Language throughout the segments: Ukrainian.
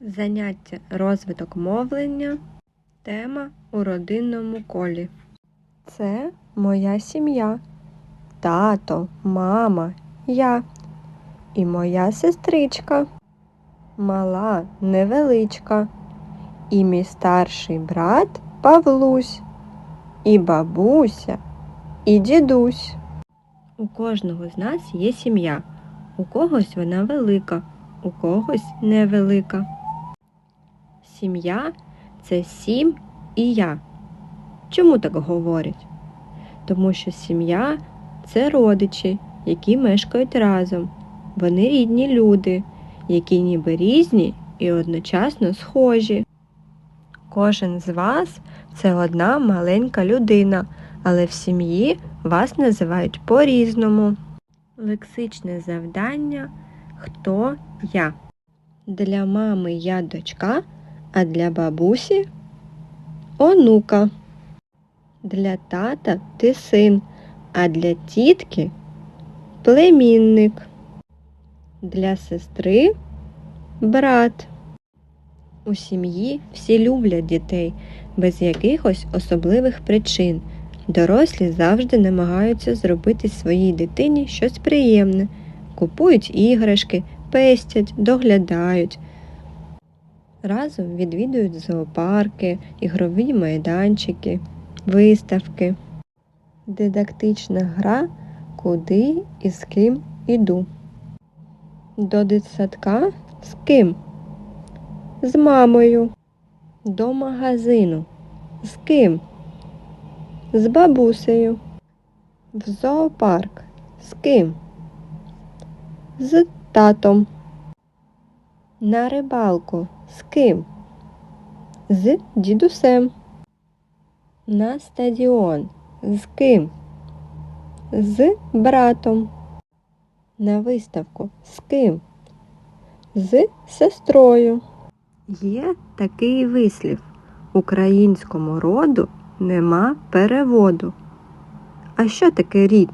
Заняття розвиток мовлення. Тема у родинному колі. Це моя сім'я. Тато, мама, я і моя сестричка. Мала невеличка. І мій старший брат Павлусь, і бабуся, і дідусь. У кожного з нас є сім'я. У когось вона велика, у когось невелика. Сім'я це сім і я. Чому так говорять? Тому що сім'я це родичі, які мешкають разом. Вони рідні люди, які ніби різні і одночасно схожі. Кожен з вас це одна маленька людина, але в сім'ї вас називають по-різному. Лексичне завдання Хто я? Для мами я дочка, а для бабусі онука. Для тата ти син, а для тітки племінник. Для сестри брат. У сім'ї всі люблять дітей без якихось особливих причин. Дорослі завжди намагаються зробити своїй дитині щось приємне, купують іграшки, пестять, доглядають. Разом відвідують зоопарки, ігрові майданчики, виставки. Дидактична гра Куди і з ким іду. До дитсадка з ким? З мамою. До магазину. З ким? З бабусею. В зоопарк. З ким? З татом. На рибалку. З ким? З дідусем. На стадіон. З ким? З братом. На виставку. З ким? З сестрою. Є такий вислів. Українському роду нема переводу. А що таке рід?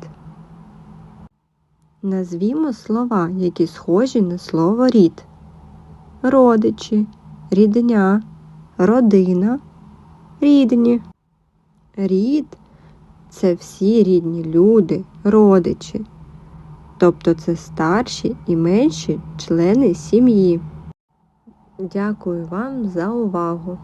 Назвімо слова, які схожі на слово рід. Родичі, рідня, родина, рідні. Рід це всі рідні люди, родичі. Тобто це старші і менші члени сім'ї. Дякую вам за увагу!